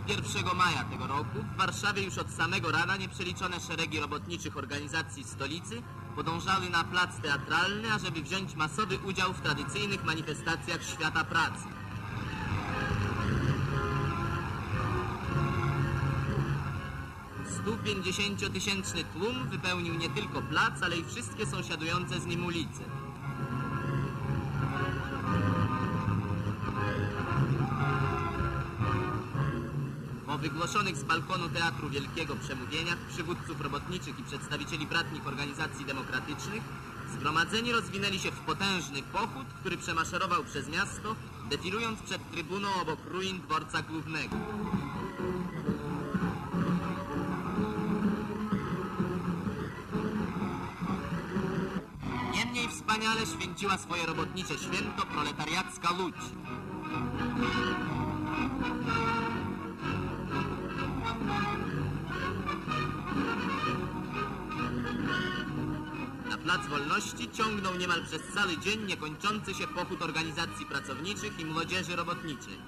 dniu 1 maja tego roku w Warszawie już od samego rana nieprzeliczone szeregi robotniczych organizacji stolicy podążały na plac teatralny, ażeby wziąć masowy udział w tradycyjnych manifestacjach świata pracy. Stu tysięczny tłum wypełnił nie tylko plac, ale i wszystkie sąsiadujące z nim ulice. Po wygłoszonych z balkonu Teatru Wielkiego przemówieniach przywódców robotniczych i przedstawicieli bratnich organizacji demokratycznych, zgromadzeni rozwinęli się w potężny pochód, który przemaszerował przez miasto, defilując przed trybuną obok ruin dworca głównego. Niemniej wspaniale święciła swoje robotnicze święto proletariacka Łódź. Plac Wolności ciągnął niemal przez cały dzień niekończący się pochód organizacji pracowniczych i młodzieży robotniczej.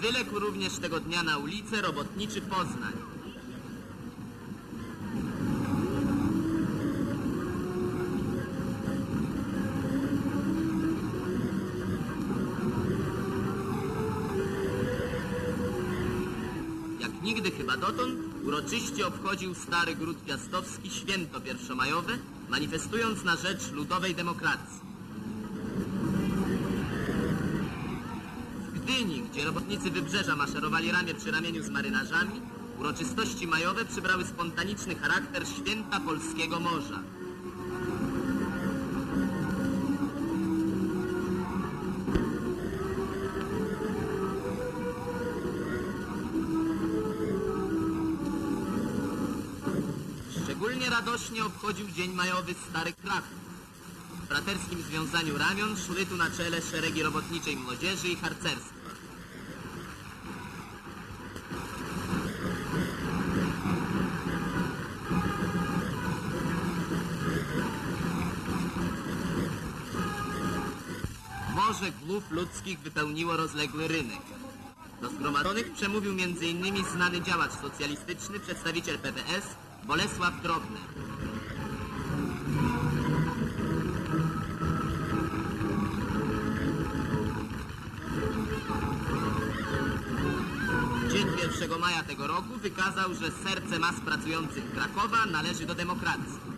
Wyległ również tego dnia na ulicę robotniczy Poznań. Jak nigdy chyba dotąd uroczyście obchodził Stary Gród Piastowski święto pierwszomajowe, manifestując na rzecz ludowej demokracji. Gdyni, gdzie robotnicy wybrzeża maszerowali ramię przy ramieniu z marynarzami, uroczystości majowe przybrały spontaniczny charakter święta polskiego morza. Szczególnie radośnie obchodził Dzień Majowy Stary Kraków. W braterskim związaniu ramion szły tu na czele szeregi robotniczej młodzieży i harcerstwa. Morze głów ludzkich wypełniło rozległy rynek. Do zgromadzonych przemówił m.in. znany działacz socjalistyczny, przedstawiciel PPS Bolesław Drobny. Dzień 1 maja tego roku wykazał, że serce mas pracujących Krakowa należy do demokracji.